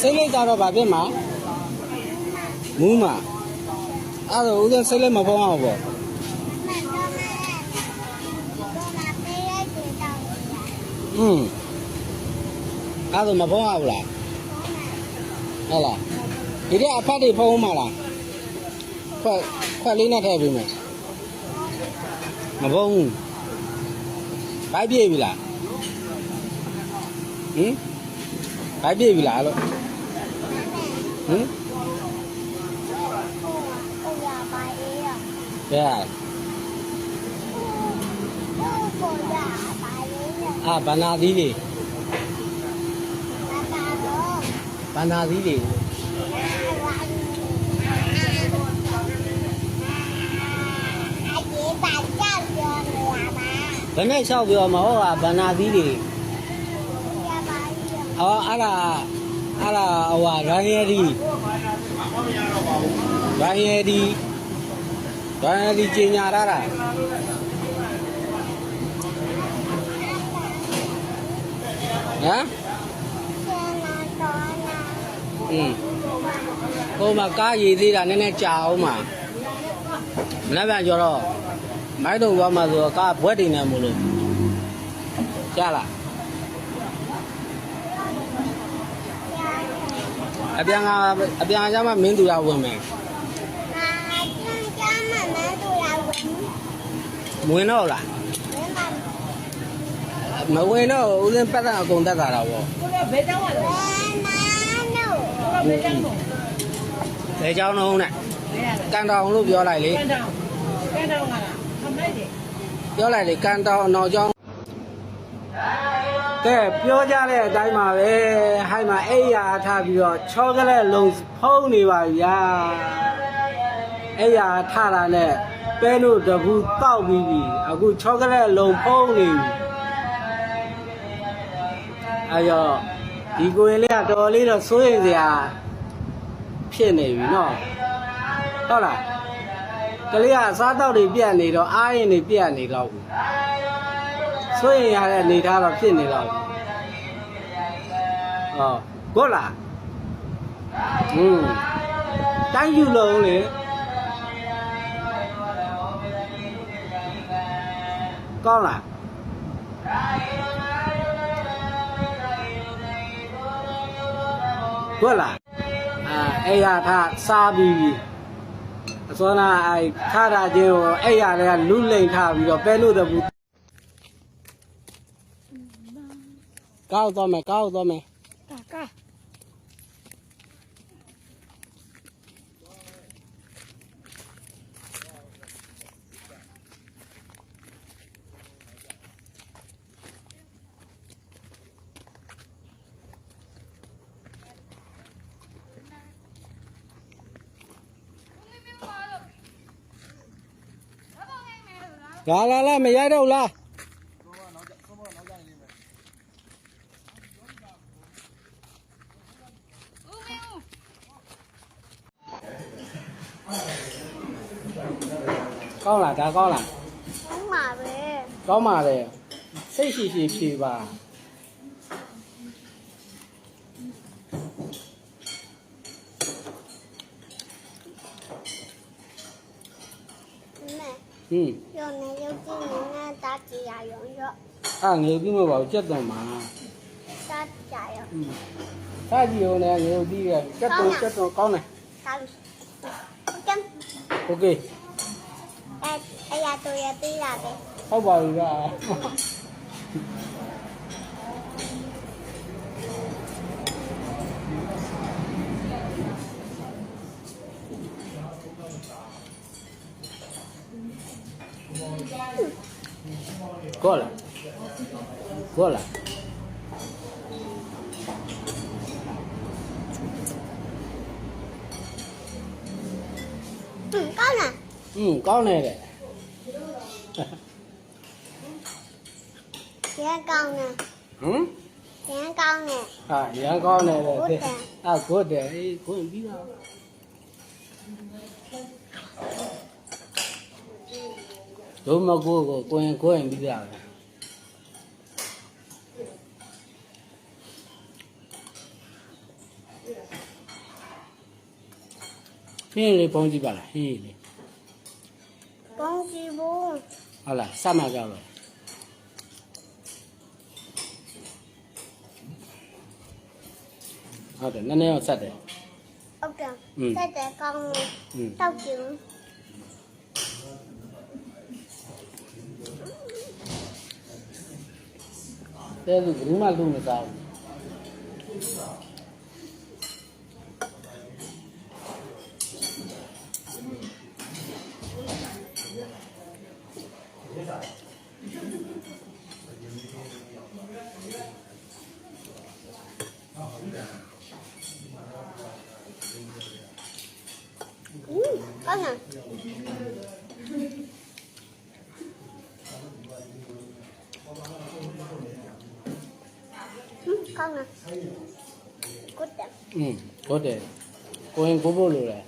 စိတ်လိုက်တော့ဗာဖြစ်မှာမူးမှာအဲ့ဒါဦးစင်းစိတ်လိုက်မဖုံးအောင်ပေါ့อืมအဲ့ဒါမဖုံးအောင်လားဟုတ်လားဒီကအဖတ်တွေဖုံးမှာလားခွက်ခွက်လေးနဲ့ထည့်ပေးမယ်မဖုံးဘူးဘိုက်ပြေးပြီလားဟင်ဘိုက်ပြေးပြီလားလို့ ဟင်ဘယ်ဟာအာဘနာသီးလေးဘနာသီးလေးဘယ်နဲ့လျှောက်ပြောမှာဟောကဘနာသီးလေးအော်အဲ့ဒါ အဲ့ဒါဟိုဟာရန်ရဲဒီရန်ရဲဒီရန်ရဲဒီကျင်ညာရတာဟမ်อืมဟိုမှာကားရည်သေးတာနည်းနည်းကြာအောင်မှာမနေ့ကကြောတော့မိုက်တုံသွားမှဆိုတော့ကားဘွက်တင်နေမို့လို့ကြားလား အပြန်ကအပြန်ကြမှာမင်းသူရဝင်မယ်ဝင်တော့လားမဝင်တော့ဦးလင်းပတ်တာအကုန်တက်တာတော့ဗောဘယ်ကြောင်းလဲဘယ်ကြောင်းလုံးနဲ့ကန်တောင်လို့ပြောလိုက်လေကန်တောင်ကန်တောင်ကလားခမိုက်တယ်ပြောလိုက်လေကန်တောင်အနောက်ကြောင်း ကဲပြောကြတဲ့အတိုင်းပါပဲဟိုင်းမှာအိယာထားပြီးတော့ချောကလက်လုံးဖုံးနေပါဗျာအိယာထားတာနဲ့ပဲလို့တပူတောက်ပြီးပြီအခုချောကလက်လုံးဖုံးနေပြီအဲရောဒီကိုရင်လေးကတော်တော်လေးတော့စိုးရိမ်စရာဖြစ်နေပြီနော်ဟုတ်လားကလေးကအစားတောက်တွေပြတ်နေတော့အားရင်တွေပြတ်နေတော့ဘူး စိုးရိမ်ရတဲ့အနေထားတော့ဖြစ်နေတော့ဘူးဟောကိုလားဟွန်းတိုင်းယူလုံးလေကောင်းလားကိုလားအာအဲ့ရထားစားပြီးပြီအစောနာအဲ့ခါတာချင်းကိုအဲ့ရလည်းလူလိန်ထားပြီးတော့ပဲလို့တပူ ကောက်တော့မယ်ကောက်တော့မယ်ကာကာလာလာလာ က်တော့လားကောင်းလားဒါကောင်းလားကောင်းပါပဲကောင်းပါလေစိတ်ရှိရှိဖြေပါမဲဟင်းရုံနဲ့ရုပ်ကြည့်နေနဲ့တာကြည့်ရရုံရောအာငေပြီးမပါဘူးကြက်တော့မှာတာကြရုံဟင်းစားကြည့်ဦးနဲ့ငေပြီးရကြ က်တော့ကြက်တော့ကောင်းတယ်တာကျန်โอืมကောင်းတယ်တဲ့ရန်ကောင်းတယ်ဟမ်ရန်ကောင်းတယ်ဟာရန်ကောင်းတယ်တဲ့အာဂုတ်တယ်အေးခွင့်ပြီးတော့ဒုမကိုကိုကိုရင်ကိုရင်ပြီးတာပဲဟင်းလေးပေါင်းကြည့်ပါလားဟင်းလေး ဟုတ်လားစမကြောက်လို့ဟုတ်တယ်နည်းနည်းတော့ဆက်တယ်ဟုတ်တယ်ဆက်တယ်ကောင်းတောက်ကျင်တဲ့လူကဘူးမှလုံးမစားဘူး 嗯，好香。嗯，看看。好的。嗯，好的。我先过不了了。